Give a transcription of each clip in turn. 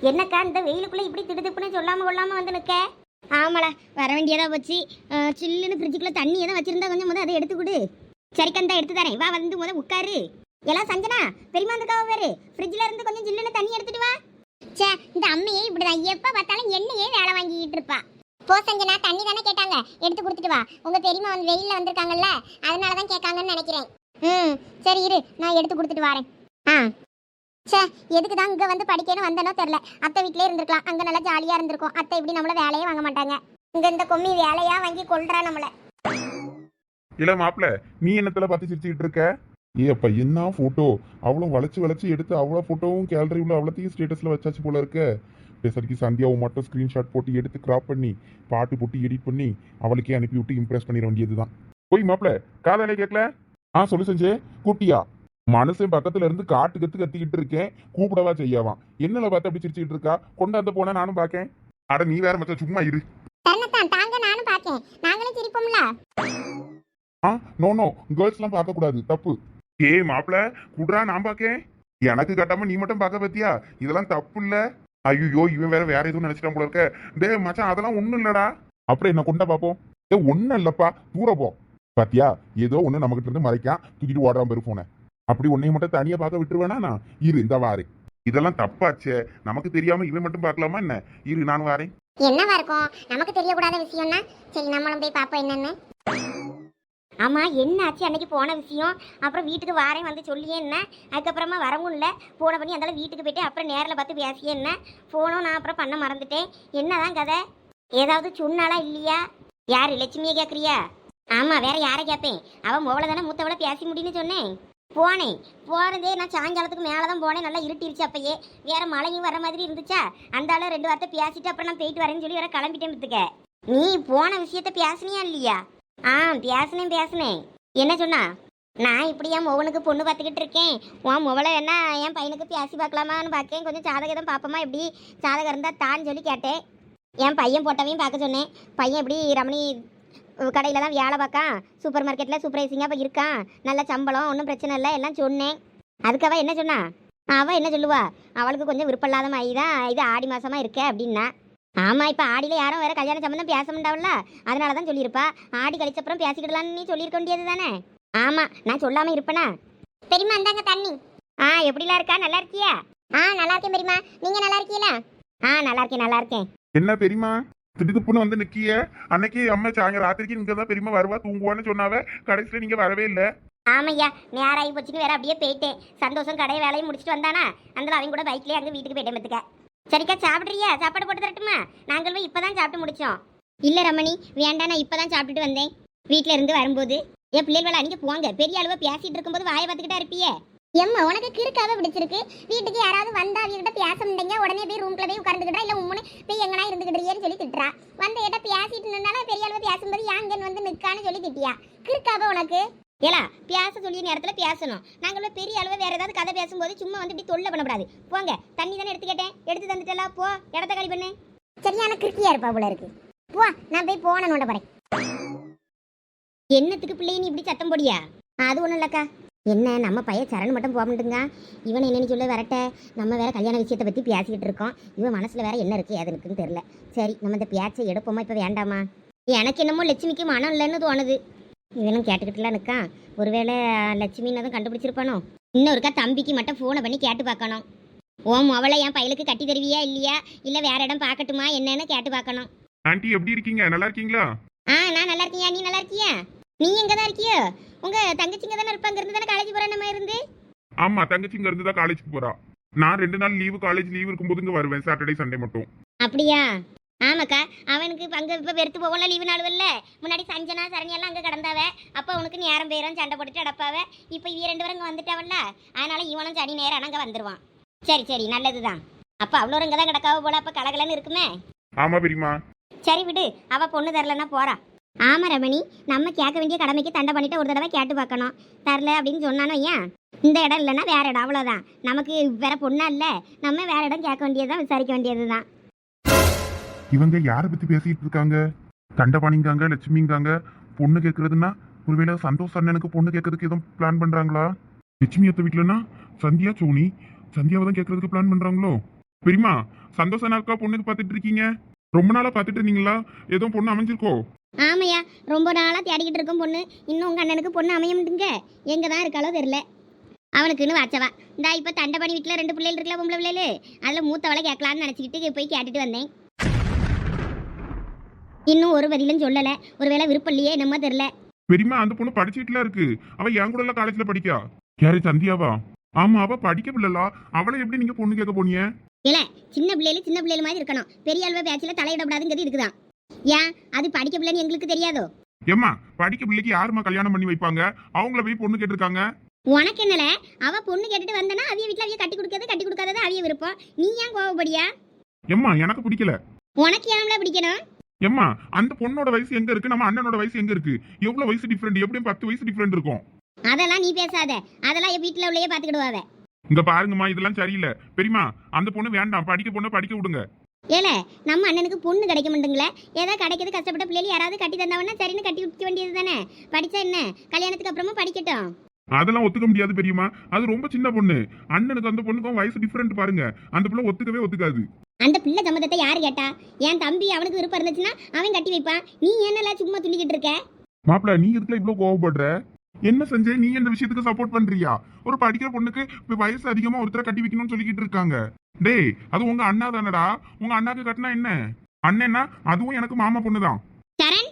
என்னக்கா இந்த வெயிலுக்குள்ள இப்படி திடுதிப்புன்னு சொல்லாம கொள்ளாம வந்து நிக்க ஆமாடா வர வேண்டியதா போச்சு. சில்லுன்னு ஃப்ரிட்ஜுக்குள்ள தண்ணி எதாவது வச்சிருந்தா கொஞ்சம் முத அதை எடுத்து கொடு. சரிக்கா இந்த எடுத்து தரேன். வா வந்து முத உட்காரு. எல்லாம் சஞ்சனா பெரியமா வந்துக்காவ வேறு. ஃப்ரிட்ஜ்ல இருந்து கொஞ்சம் ஜில்லுன்னு தண்ணி எடுத்துட்டு வா. ச்சே இந்த அம்மையே இப்படிதான். எப்ப பார்த்தாலும் என்னையே வேலை வாங்கிட்டு இருப்பா. போ சஞ்சனா தண்ணி தானே கேட்டாங்க. எடுத்து கொடுத்துட்டு வா. உங்க பெரியம்மா வந்து வெயில்ல வந்திருக்காங்கல்ல அதனால தான் கேட்காங்கன்னு நினைக்கிறேன். ம் சரி இரு. நான் எடுத்து கொடுத்துட்டு வரேன். ஆ. சே எதுக்கு தான் இங்கே வந்து படிக்கணும் வந்தனோ தெரில அத்தை வீட்லயே இருந்திருக்கலாம். அங்க நல்லா ஜாலியாக இருந்திருக்கும். அத்தை இப்படி நம்மள வேலையே வாங்க மாட்டாங்க. இங்க இந்த கொம்மி வேலையாக வாங்கி கொள்றா நம்மளை. இல்ல மாப்பிள நீ என்னத்துல பார்த்து சிரிச்சுக்கிட்டு இருக்க? ஏ அப்ப என்ன போட்டோ அவ்வளவு வளைச்சு வளைச்சு எடுத்து அவ்வளோ போட்டோவும் கேலரி உள்ள அவ்வளோத்தையும் ஸ்டேட்டஸ்ல வச்சாச்சு போல இருக்க. பேசறதுக்கு சந்தியாவும் மட்டும் ஸ்கிரீன்ஷாட் போட்டு எடுத்து கிராப் பண்ணி பாட்டு போட்டு எடிட் பண்ணி அவளுக்கே அனுப்பி விட்டு இம்ப்ரெஸ் பண்ணிட வேண்டியதுதான். போய் மாப்பிள காதலை கேட்கல ஆ சொல்லு செஞ்சே. கூப்பிட்டியா? மனுஷன் பக்கத்துல இருந்து காட்டு கத்து கத்திக்கிட்டு இருக்கேன். கூப்பிடவா செய்யாவான் என்னல பார்த்து அப்படி சிரிச்சுக்கிட்டு இருக்கா? கொண்டாந்து போனா நானும் பார்க்கேன். அட நீ வேற மச்சான் சும்மா இரு. தன்னைத்தான் தாங்க நானும் பார்க்கேன். நாங்களும் சிரிப்போம்ல? ஆ நோ நோ கேர்ள்ஸ்லாம் பார்க்க கூடாது. தப்பு. ஏய் மாப்பிள குடுறா நான் பார்க்கேன். எனக்கு கட்டாம நீ மட்டும் பார்க்க பத்தியா இதெல்லாம் தப்பு இல்ல ஐயோ இவன் வேற வேற எதுவும் நினைச்சிட்டான் போல இருக்க. டே மச்சான் அதெல்லாம் ஒண்ணும் இல்லடா. அப்புறம் என்ன கொண்டா பாப்போம் ஏ ஒண்ணும் இல்லப்பா. தூர போ. பாத்தியா ஏதோ ஒண்ணு நமக்கிட்ட இருந்து மறைக்கான். தூக்கிட்டு ஓடுறான் பெரு போன அப்படி உன்னைய மட்டும் தனியா பார்க்க விட்டுருவேனா நான்? இரு இந்த வாரு இதெல்லாம் தப்பாச்சே. நமக்கு தெரியாம இவன் மட்டும் பார்க்கலாமா என்ன? இரு நான் வாரேன். என்னவா இருக்கும்? நமக்கு தெரியக்கூடாத விஷயம்னா? சரி நம்மளும் போய் பார்ப்போம் என்னன்னு. ஆமா என்ன ஆச்சு அன்னைக்கு போன விஷயம்? அப்புறம் வீட்டுக்கு வாரேன் வந்து சொல்லியே என்ன? அதுக்கப்புறமா வரவும் இல்லை. போன பண்ணி அந்தாலும் வீட்டுக்கு போயிட்டு அப்புறம் நேரில் பார்த்து பேசியே என்ன? ஃபோனும் நான் அப்புறம் பண்ண மறந்துட்டேன். என்னதான் கதை? ஏதாவது சொன்னாலா இல்லையா? யார் லட்சுமியை கேட்குறியா ஆமாம் வேற யாரை கேட்பேன் அவன் மோவளை தானே மூத்தவளை பேசி முடியும்னு சொன்னேன். போனேன். போனதே நான் சாயங்காலத்துக்கு மேலே தான் போனேன். நல்லா இருட்டிருச்சு அப்பயே. வேற மழையும் வர மாதிரி இருந்துச்சா? அந்த ஆளு ரெண்டு வார்த்தை பேசிட்டு அப்புறம் நான் போயிட்டு வரேன்னு சொல்லி வேற கிளம்பிட்டேன் பார்த்துக்க. நீ போன விஷயத்த பேசுனியா இல்லையா? ஆ பேசுனேன் பேசுனேன். என்ன சொன்னா? நான் இப்படி என் மொவனுக்கு பொண்ணு பார்த்துக்கிட்டு இருக்கேன். உன் மொவலை என்ன என் பையனுக்கு பேசி பார்க்கலாமான்னு பார்க்கேன். கொஞ்சம் ஜாதகம் பார்ப்போமா? எப்படி ஜாதகம் இருந்தால் தான்னு சொல்லி கேட்டேன். என் பையன் போட்டவையும் பார்க்க சொன்னேன். பையன் எப்படி ரமணி கடையில் தான் வேலை பார்க்கான் சூப்பர் மார்க்கெட்டில் சூப்பர்வைசிங்காக இப்போ இருக்கான் நல்ல சம்பளம் ஒன்றும் பிரச்சனை இல்லை எல்லாம் சொன்னேன். அதுக்கு அவ என்ன சொன்னா? அவள் என்ன சொல்லுவா? அவளுக்கு கொஞ்சம் விருப்பம் இல்லாத மாதிரி தான் இது ஆடி மாசமா இருக்க அப்படின்னா. ஆமாம் இப்போ ஆடியில் யாரும் வேற கல்யாண சம்பந்தம் பேச முடியாவில்ல அதனால தான் சொல்லியிருப்பா. ஆடி கழிச்சப்புறம் பேசிக்கிடலான்னு நீ சொல்லியிருக்க வேண்டியது தானே ஆமாம் நான் சொல்லாமல் இருப்பேனா? பெரியம்மா இந்தாங்க தண்ணி. ஆ எப்படிலாம் இருக்கா? நல்லா இருக்கியா? ஆ நல்லா இருக்கேன் பெரியம்மா. நீங்க நல்லா இருக்கீங்களா? ஆ நல்லா இருக்கேன் நல்லா இருக்கேன். என்ன பெரியமா திடுப்புன்னு வந்து நிக்கிய. அன்னைக்கு அம்மா சாயங்க ராத்திரிக்கு இங்க தான் பெரியமா வருவா தூங்குவான்னு சொன்னாவ கடைசியில நீங்க வரவே இல்ல. ஆமையா நேரம் ஆகி போச்சுன்னு வேற அப்படியே போயிட்டேன். சந்தோஷம் கடை வேலையும் முடிச்சுட்டு வந்தானா? அந்த அவங்க கூட பைக்லயே அங்க வீட்டுக்கு போயிட்டேன் பத்துக்க. சரிக்கா சாப்பிட்றியா? சாப்பாடு போட்டு தரட்டுமா? நாங்கள் போய் இப்பதான் சாப்பிட்டு முடிச்சோம். இல்லை ரமணி வேண்டாம் நான் இப்பதான் சாப்பிட்டுட்டு வந்தேன். வீட்டுல இருந்து வரும்போது என் பிள்ளைகள் அன்னைக்கு போங்க. பெரிய அளவு பேசிட்டு இருக்கும்போது வாயை பார்த்துக்கிட்டா இருப்பியே. எம்மா உனக்கு கிறுக்காவே பிடிச்சிருக்கு. வீட்டுக்கு யாராவது வந்தா அவங்ககிட்ட பேச முடியுங்க உடனே போய் ரூம்ல போய் உட்கார்ந்துக்கிட்டா இல்ல உம்முன்னு போய் எங்கனா இருந்துக்கிட்டேன்னு சொல்லி திட்டுறா. வந்து கிட்ட பேசிட்டு நின்னாலும் பெரிய அளவு பேசும்போது யாங்கன்னு வந்து நிக்கான்னு சொல்லி திட்டியா? கிறுக்காவே உனக்கு? ஏலா பேச சொல்லிய நேரத்தில் பேசணும். நாங்கள் பெரிய அளவு வேற ஏதாவது கதை பேசும்போது சும்மா வந்து இப்படி தொல்லை பண்ணக்கூடாது. போங்க தண்ணி தானே எடுத்து கேட்டேன் எடுத்து தந்துட்டலா போ. இடத்த காலி பண்ணு. சரியான கிறுக்கியா இருப்பா போல இருக்கு. போ நான் போய் போன நோண்ட போறேன். என்னத்துக்கு பிள்ளை நீ இப்படி சத்தம் போடியா? அது ஒன்றும் இல்லக்கா. என்ன நம்ம பையன் சரண் மட்டும் போக மாட்டேங்க இவன் என்னன்னு சொல்ல வரட்ட? நம்ம வேற கல்யாண விஷயத்தை பற்றி பேசிக்கிட்டு இருக்கோம். இவன் மனசில் வேற என்ன இருக்கு ஏது இருக்குன்னு தெரியல. சரி நம்ம இந்த பேச்சை எடுப்போமா இப்போ வேண்டாமா? எனக்கு என்னமோ லட்சுமிக்கு மனம் இல்லைன்னு தோணுது. இவனும் கேட்டுக்கிட்டுலாம் நிற்கான். ஒருவேளை லட்சுமின்னு தான் கண்டுபிடிச்சிருப்பானோ? இன்னொருக்கா தம்பிக்கு மட்டும் ஃபோனை பண்ணி கேட்டு பார்க்கணும். ஓம் அவளை என் பையலுக்கு கட்டி தருவியா இல்லையா? இல்லை வேற இடம் பார்க்கட்டுமா என்னன்னு கேட்டு பார்க்கணும். ஆண்டி எப்படி இருக்கீங்க? நல்லா இருக்கீங்களா? ஆ நான் நல்லா இருக்கியா நீ நல்லா இருக்கியா? நீ எங்க தான் இருக்கியோ? உங்க தங்கச்சிங்க தானே இருப்பாங்க இருந்து தானே காலேஜ் போற நம்ம இருந்து? ஆமா தங்கச்சி இங்க இருந்து தான் காலேஜுக்கு போறா. நான் ரெண்டு நாள் லீவு காலேஜ் லீவ் இருக்கும்போது இங்க வருவேன் சாட்டர்டே சண்டே மட்டும். அப்படியா? ஆமாக்கா அவனுக்கு இப்ப அங்க இப்ப வெறுத்து போகல லீவு நாள் இல்ல முன்னாடி சஞ்சனா சரணியெல்லாம் அங்க கிடந்தாவ. அப்ப அவனுக்கு நேரம் பேரும் சண்டை போட்டுட்டு அடப்பாவ இப்ப இவ ரெண்டு பேரும் இங்க வந்துட்டாவல்ல அதனால இவனும் சனி நேரம் அங்க வந்துருவான். சரி சரி நல்லதுதான். அப்ப அவ்வளோ இங்க தான் கிடக்காவ போல அப்ப கலகலன்னு இருக்குமே? ஆமா பெரியமா சரி விடு அவ பொண்ணு தரலன்னா போறா. ஆமா ரமணி நம்ம கேட்க வேண்டிய கடமைக்கு தண்டை பண்ணிட்டு ஒரு தடவை கேட்டு பார்க்கணும். தரல அப்படின்னு சொன்னானோ ஏன்? இந்த இடம் இல்லைன்னா வேற இடம் அவ்வளோதான் நமக்கு வேற பொண்ணா இல்லை. நம்ம வேற இடம் கேட்க வேண்டியதுதான் விசாரிக்க வேண்டியதுதான். இவங்க யாரை பத்தி பேசிட்டு இருக்காங்க? தண்டபாணிங்காங்க லட்சுமிங்காங்க பொண்ணு கேட்கறதுன்னா ஒருவேளை சந்தோஷ் அண்ணனுக்கு பொண்ணு கேட்கறதுக்கு எதுவும் பிளான் பண்றாங்களா? லட்சுமி அத்த வீட்டுலன்னா சந்தியா சோனி சந்தியாவை தான் கேட்கறதுக்கு பிளான் பண்றாங்களோ? பெரியமா சந்தோஷ அண்ணாக்கா பொண்ணுக்கு பார்த்துட்டு இருக்கீங்க? ரொம்ப நாளா பார்த்துட்டு இருந்தீங்களா? ஏதோ பொண்ணு அமைஞ்சிருக்கோ? ஆமையா ரொம்ப நாளா தேடிக்கிட்டு இருக்கும் பொண்ணு. இன்னும் உங்க அண்ணனுக்கு பொண்ணு அமையமுட்டுங்க எங்க தான் இருக்காளோ தெரியல. அவனுக்குன்னு வச்சவா. இந்தா இப்ப தண்டபடி வீட்டுல ரெண்டு பிள்ளைகள் இருக்கல பொம்பளை பிள்ளைகள்? அதுல மூத்தவளை கேட்கலான்னு நினைச்சுக்கிட்டு போய் கேட்டுட்டு வந்தேன். இன்னும் ஒரு பதிலும் சொல்லல. ஒருவேளை விருப்பம் இல்லையே என்னமோ தெரியல. பெரியமா அந்த பொண்ணு படிச்சுட்டுல இருக்கு. அவ என் கூட எல்லாம் காலேஜ்ல படிக்கா? யாரு சந்தியாவா? ஆமா அவ படிக்க பிள்ளலா அவளை எப்படி நீங்க பொண்ணு கேட்க போனீங்க? இல்ல சின்ன பிள்ளைகள் சின்ன பிள்ளைகள் மாதிரி இருக்கணும். பெரிய அளவு பேச்சில் தலையிடக்கூடாதுங்கிறது இருக்குதான் ஏன்? அது படிக்க பிள்ளைன்னு எங்களுக்கு தெரியாதோ? ஏம்மா படிக்க பிள்ளைக்கு யாரும்மா கல்யாணம் பண்ணி வைப்பாங்க? அவங்கள போய் பொண்ணு கேட்டிருக்காங்க? உனக்கு என்னல? அவ பொண்ணு கேட்டுட்டு வந்தனா அவிய வீட்டுல அவிய கட்டி கொடுக்கறது கட்டி கொடுக்காதது அவிய விருப்பம். நீ ஏன் கோவப்படியா? ஏம்மா எனக்கு பிடிக்கல. உனக்கு ஏன்ல பிடிக்கணும்? ஏம்மா அந்த பொண்ணோட வயசு எங்க இருக்கு? நம்ம அண்ணனோட வயசு எங்க இருக்கு? எவ்வளவு வயசு டிஃபரெண்ட் எப்படியும் பத்து வயசு டிஃபரெண்ட் இருக்கும். அதெல்லாம் நீ பேசாத. அதெல்லாம் என் வீட்டுல உள்ளே பாத்துக்கிடுவாவ இங்க பாருங்கம்மா இதெல்லாம் சரியில்லை. பெரியமா அந்த பொண்ணு வேண்டாம். படிக்க பொண்ணு படிக்க விடுங்க. ஏல நம்ம அண்ணனுக்கு பொண்ணு கிடைக்க மாட்டேங்களே ஏதோ கிடைக்கிறது கஷ்டப்பட்ட பிள்ளைகள் யாராவது கட்டி தந்தவனா சரின்னு கட்டி விற்க வேண்டியது தானே படிச்சா என்ன? கல்யாணத்துக்கு அப்புறமா படிக்கட்டும். அதெல்லாம் ஒத்துக்க முடியாது பெரியம்மா. அது ரொம்ப சின்ன பொண்ணு. அண்ணனுக்கு அந்த பொண்ணுக்கும் வயசு டிஃபரெண்ட் பாருங்க. அந்த பிள்ளை ஒத்துக்கவே ஒத்துக்காது. அந்த பிள்ளை சம்மதத்தை யாரு கேட்டா? என் தம்பி அவனுக்கு விருப்பம் இருந்துச்சுன்னா அவன் கட்டி வைப்பான். நீ என்னல சும்மா துள்ளிக்கிட்டு இருக்க? மாப்பிள்ள நீ இதுல இவ்வளவு கோவப்படுற? என்ன செஞ்ச நீ இந்த விஷயத்துக்கு சப்போர்ட் பண்றியா? ஒரு படிக்கிற பொண்ணுக்கு வயசு அதிகமா ஒருத்தரை கட்டி வைக்கணும்னு சொல்லிக்கிட்டு இருக்காங்க. டேய் அது உங்க அண்ணா தானடா? உங்க அண்ணாக்கு கட்டினா என்ன? அண்ணன்னா அதுவும் எனக்கு மாமா பொண்ணுதான். சரண்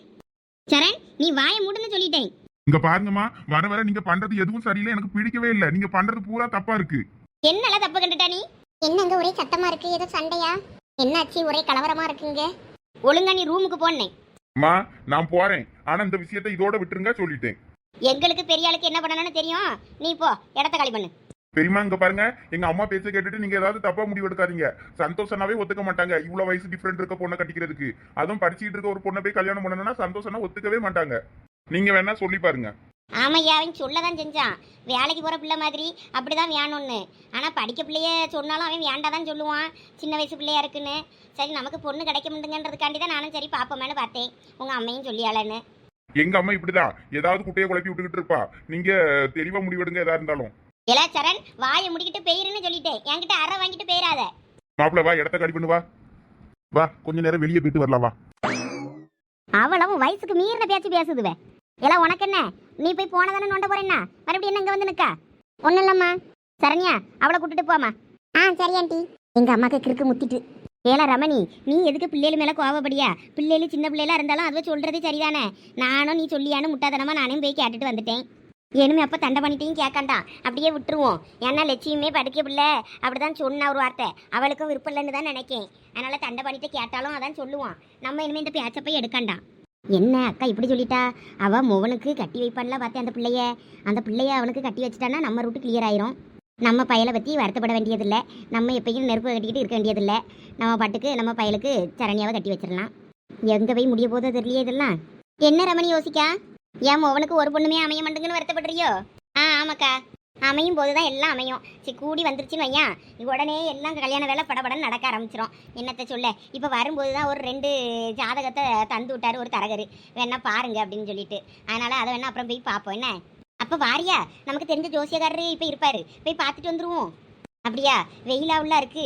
சரண் நீ வாயை மூடுன்னு சொல்லிட்டேன். இங்க பாருங்கம்மா வர வர நீங்க பண்றது எதுவும் சரியில்லை எனக்கு பிடிக்கவே இல்லை. நீங்க பண்றது பூரா தப்பா இருக்கு. என்னல தப்பு கண்டுட்டா நீ? என்னங்க ஒரே சத்தமா இருக்கு? ஏதோ சண்டையா? என்னாச்சு? ஒரே கலவரமா இருக்குங்க. ஒழுங்கா நீ ரூமுக்கு போனேன். அம்மா நான் போறேன். ஆனா இந்த விஷயத்தை இதோட விட்டுருங்க சொல்லிட்டேன். எங்களுக்கு பெரிய ஆளுக்கு என்ன பண்ணணும்னு தெரியும்? நீ போ இடத்த காலி பண்ணு. பெரியம்மா இங்க பாருங்க. எங்க அம்மா பேச்ச கேட்டுட்டு நீங்க ஏதாவது தப்பா முடிவு எடுக்காதீங்க. சந்தோஷனாவே ஒத்துக்க மாட்டாங்க. இவ்வளவு வயசு டிஃபரெண்ட் இருக்க பொண்ணை கட்டிக்கிறதுக்கு. அதுவும் படிச்சுட்டு இருக்க ஒரு பொண்ணை போய் கல்யாணம் பண்ணணும்னா சந்தோஷனா ஒத்துக்கவே மாட்டாங்க. நீங்க வேணா சொல்லி பாருங்க. ஆமையா அவன் சொல்லதான் செஞ்சான். வேலைக்கு போற பிள்ளை மாதிரி அப்படிதான் வேணும்னு. ஆனா படிக்க பிள்ளைய சொன்னாலும் அவன் வேண்டாதான் சொல்லுவான். சின்ன வயசு பிள்ளையா இருக்குன்னு. சரி நமக்கு பொண்ணு கிடைக்க முடியுங்கிறதுக்காண்டி தான் நானும் சரி பாப்போமேனு பார்த்தேன். உங்க அம்மையும் சொல்லியாளன்னு எங்க அம்மா இப்படிதான். ஏதாவது குட்டையை குழப்பி விட்டுக்கிட்டு இருப்பா. நீங்க தெளிவா முடிவெடுங்க எதா இருந்தாலும். இளா சரண் வாயை முடிக்கிட்டு பெயருன்னு சொல்லிட்டேன். என்கிட்ட அரை வாங்கிட்டு போயிடாத மாப்பிள்ள வா இடத்த காலி பண்ணு வா. வா கொஞ்ச நேரம் வெளியே போயிட்டு வரலாம் வா. அவளவும் வயசுக்கு மீறின பேச்சு பேசுதுவே. எல்லாம் உனக்கு என்ன? நீ போய் போனதானே நோண்ட போறேன்னா மறுபடியும் என்ன இங்க வந்து நிக்கா ஒண்ணும் இல்லம்மா. சரண்யா அவளை கூட்டிட்டு போமா ஆ சரி ஆண்டி. எங்க அம்மாக்கு கிறுக்கு முத்திட்டு. ஏல ரமணி நீ எதுக்கு பிள்ளைகள் மேலே கோவப்படியா? பிள்ளைகள் சின்ன பிள்ளைலாம் இருந்தாலும் அதுவே சொல்கிறது சரிதானே? நானும் நீ சொல்லியானு முட்டாதனமாக நானே போய் கேட்டுட்டு வந்துட்டேன். இனிமே அப்போ தண்டை பண்ணிட்டையும் கேட்காண்டா? அப்படியே விட்டுருவோம். ஏன்னா லட்சியமே படிக்க பிள்ளை. அப்படிதான் சொன்ன ஒரு வார்த்தை. அவளுக்கும் விருப்பம் இல்லைன்னு தான் நினைக்கேன். அதனால் தண்டை பண்ணிட்டு கேட்டாலும் அதான் சொல்லுவான். நம்ம இனிமேல் இந்த பேச்சை போய் எடுக்காண்டாம் என்ன அக்கா இப்படி சொல்லிட்டா? அவள் மோகனுக்கு கட்டி வைப்பான்ல பார்த்தேன் அந்த பிள்ளைய. அந்த பிள்ளைய அவனுக்கு கட்டி வச்சிட்டான்னா நம்ம ரூட்டு கிளியர் ஆயிரும். நம்ம பயலை பற்றி வருத்தப்பட வேண்டியதில்லை. நம்ம எப்பயும் நெருப்பு கட்டிக்கிட்டு இருக்க வேண்டியதில்லை. நம்ம பாட்டுக்கு நம்ம பயலுக்கு சரணியாவை கட்டி வச்சிடலாம். எங்கே போய் முடிய போதோ தெரியலையே இதெல்லாம். என்ன ரமணி யோசிக்கா? ஏன் மோகனுக்கு ஒரு பொண்ணுமே அமைய மாட்டேங்குன்னு வருத்தப்படுறியோ? ஆ ஆமாக்கா. அமையும் போது தான் எல்லாம் அமையும். சரி கூடி வந்துருச்சுன்னு வையா உடனே எல்லாம் கல்யாண வேலை படபடன்னு நடக்க ஆரம்பிச்சிரும். என்னத்தை சொல்ல? இப்போ வரும்போது தான் ஒரு ரெண்டு ஜாதகத்தை தந்து விட்டார் ஒரு தரகர். வேணா பாருங்க அப்படின்னு சொல்லிட்டு. அதனால் அதை வேணா அப்புறம் போய் பார்ப்போம். என்ன? அப்போ வாரியா நமக்கு தெரிஞ்ச ஜோசியக்காரரு இப்போ இருப்பாரு. போய் பார்த்துட்டு வந்துருவோம். அப்படியா? வெயிலா உள்ள இருக்கு.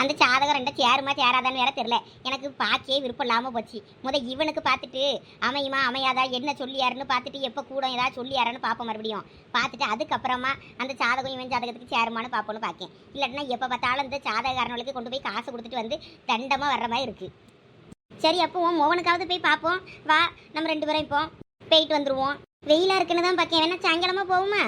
அந்த ஜாதகம் ரெண்டா சேருமா சேராதான்னு வேற தெரியல. எனக்கு பார்க்கவே விருப்பம் இல்லாமல் போச்சு. முத இவனுக்கு பார்த்துட்டு அமையுமா அமையாதா என்ன சொல்லியாருன்னு பார்த்துட்டு எப்போ கூட ஏதாவது சொல்லியாருன்னு பார்ப்போம் மறுபடியும். பார்த்துட்டு அதுக்கப்புறமா அந்த சாதகம் இவன் ஜாதகத்துக்கு சேருமான்னு பார்ப்போம்னு பார்க்கேன். இல்லாட்டினா எப்போ பார்த்தாலும் இந்த சாதகக்காரனுக்கு கொண்டு போய் காசு கொடுத்துட்டு வந்து தண்டமாக வர்ற மாதிரி இருக்கு. சரி அப்போ உன் மோகனுக்காவது போய் பார்ப்போம். வா நம்ம ரெண்டு பேரும் இப்போ போயிட்டு வந்துடுவோம் வெயிலா இருக்குன்னு தான் பார்க்கேன் வேணா சாயங்காலமா போகுமா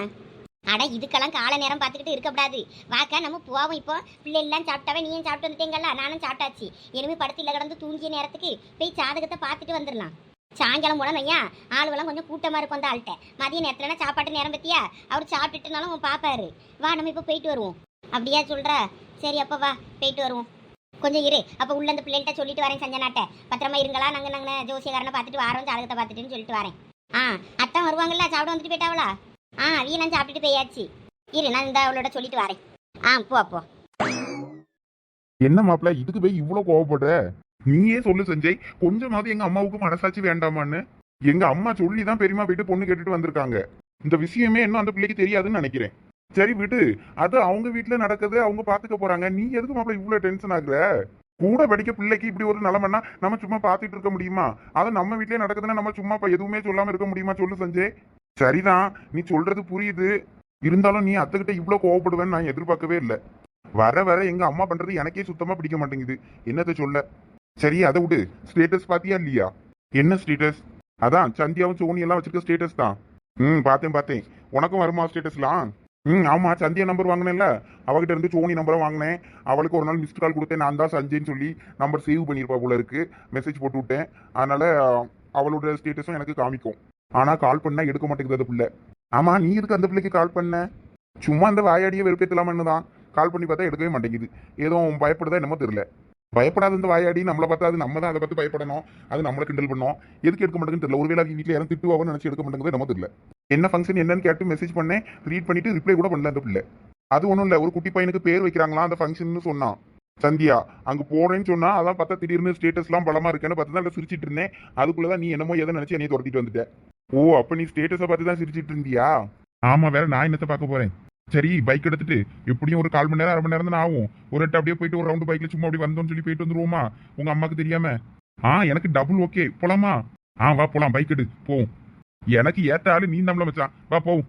அட இதுக்கெல்லாம் கால நேரம் பார்த்துக்கிட்டு இருக்கக்கூடாது வாக்கா நம்ம போவோம் இப்போ. பிள்ளை எல்லாம் சாப்பிட்டாவே நீயும் சாப்பிட்டு வந்துட்டீங்கல்ல? நானும் சாப்பிட்டாச்சு. இனிமே படத்தில் கடந்து தூங்கிய நேரத்துக்கு போய் சாதகத்தை பார்த்துட்டு வந்துடலாம். சாயங்காலம் போல ஐயா ஆளுவெல்லாம் கொஞ்சம் கூட்டமாக இருக்கும் அந்த ஆள்கிட்ட. மதிய நேரத்துலனா சாப்பாட்டு நேரம் பத்தியா? அவர் சாப்பிட்டுட்டுனாலும் அவன் பாப்பாரு வா நம்ம இப்போ போயிட்டு வருவோம். அப்படியா சொல்கிறா சரி அப்போ வா போயிட்டு வருவோம். கொஞ்சம் இரு. அப்போ உள்ள அந்த பிள்ளைகிட்ட சொல்லிட்டு வரேன் சஞ்சனாட்ட. பத்திரமா இருங்களா நாங்கள் நாங்க ஜோசியக்காரனை பார்த்துட்டு வாரோம் ஜாதகத்தை பார்த்துட்டுன்னு சொல்லிட்டு வரேன். ஆ அத்தான் வருவாங்கல்ல சாப்பிட வந்துட்டு போயிட்டாவளா? ஆ அவிய நான் சாப்பிட்டுட்டு போயாச்சு. இரு நான் இந்த அவளோட சொல்லிட்டு வரேன். ஆ போ போ. என்ன மாப்பிள்ள இதுக்கு போய் இவ்வளவு கோவப்படுற? நீயே சொல்லு சஞ்சய். கொஞ்சமாவது எங்க அம்மாவுக்கு மனசாட்சி வேண்டாமான்னு. எங்க அம்மா சொல்லி தான் பெரியமா போயிட்டு பொண்ணு கேட்டுட்டு வந்திருக்காங்க. இந்த விஷயமே இன்னும் அந்த பிள்ளைக்கு தெரியாதுன்னு நினைக்கிறேன். சரி விடு. அது அவங்க வீட்டுல நடக்குது அவங்க பாத்துக்க போறாங்க. நீ எதுக்கு மாப்பிள்ள இவ்வளவு டென்ஷன் ஆகுற? கூட படிக்க பிள்ளைக்கு இப்படி ஒரு நிலமன்னா நம்ம சும்மா பார்த்துட்டு இருக்க முடியுமா? அதை நம்ம வீட்லயே நடக்குதுன்னா நம்ம சும்மா எதுவுமே சொல்லாம இருக்க முடியுமா சொல்லு சஞ்சய்? சரிதான் நீ சொல்றது புரியுது. இருந்தாலும் நீ அத்துக்கிட்ட இவ்வளவு கோவப்படுவேன்னு நான் எதிர்பார்க்கவே இல்லை. வர வர எங்க அம்மா பண்றது எனக்கே சுத்தமா பிடிக்க மாட்டேங்குது. என்னத்த சொல்ல? சரி அதை விடு. ஸ்டேட்டஸ் பாத்தியா இல்லையா? என்ன ஸ்டேட்டஸ் அதான் சந்தியாவும் சோனி எல்லாம் வச்சிருக்க ஸ்டேட்டஸ் தான். ம் பார்த்தேன் பார்த்தேன். உனக்கும் வருமா ஸ்டேட்டஸ்லாம் ம் ஆமாம் சந்தியா நம்பர் வாங்கினேன்ல. அவகிட்ட இருந்து சோனி நம்பரை வாங்கினேன். அவளுக்கு ஒரு நாள் மிஸ்டு கால் கொடுத்தேன். நான் தான் சஞ்சய்னு சொல்லி நம்பர் சேவ் பண்ணியிருப்பா போல இருக்கு. மெசேஜ் போட்டு விட்டேன். அதனால அவளோட ஸ்டேட்டஸும் எனக்கு காமிக்கும். ஆனால் கால் பண்ணால் எடுக்க மாட்டேங்குது அந்த பிள்ளை. ஆமாம் நீ எதுக்கு அந்த பிள்ளைக்கு கால் பண்ண? சும்மா அந்த வாயாடியை வெறுப்பேத்தலாமன்னு தான். கால் பண்ணி பார்த்தா எடுக்கவே மாட்டேங்குது. ஏதோ பயப்படுதா என்னமோ தெரியல. பயப்படாத இந்த வாயாடி நம்மளை பார்த்தா அது நம்ம தான் அதை பார்த்து பயப்படணும். அது நம்மளை கிண்டல் பண்ணோம். எதுக்கு எடுக்க மாட்டேங்குன்னு தெரியல. ஒருவேளை வீட்டில் யாரும் திட்டுவாங்கன்னு நினச்சி எடுக்க மாட்டேங்குது நம்ம தெரியல. என்ன ஃபங்க்ஷன் என்னன்னு கேட்டு மெசேஜ் பண்ணேன். ரீட் பண்ணிட்டு ரிப்ளை கூட பண்ணல அந்த பிள்ளை. அது ஒன்றும் இல்லை. ஒரு குட்டி பையனுக்கு பேர் வைக்கிறாங்களா அந்த ஃபங்க்ஷன் சொன்னான். சந்தியா அங்க போறேன்னு சொன்னா அதான் பார்த்தா திடீர்னு ஸ்டேட்டஸ்லாம் பலமா இருக்கேன்னு பார்த்து தான் சிரிச்சிட்டு இருந்தேன். அதுக்குள்ளதான் நீ என்னமோ எதை நினைச்சு என்னைய துரத்திட்டு வந்துட்ட. ஓ அப்ப நீ ஸ்டேட்டஸை பார்த்து தான் சிரிச்சிட்டு இருந்தியா? ஆமா வேற நான் என்னத்த பார்க்க போறேன்? சரி பைக் எடுத்துட்டு எப்படியும் ஒரு கால் மணி நேரம் அரை மணி நேரம் தான் ஆகும். ஒரு எட்டு அப்படியே போயிட்டு ஒரு ரவுண்டு பைக்ல சும்மா அப்படி வந்தோம்னு சொல்லி போயிட்டு வந்துருவோமா? உங்க அம்மாக்கு தெரியாம? ஆ எனக்கு டபுள் ஓகே போலாமா? ஆ வா போலாம். பைக் எடு. போவோம் எனக்கு ஏத்த ஆளு நீ நம்மள மச்சான். வா போவும்.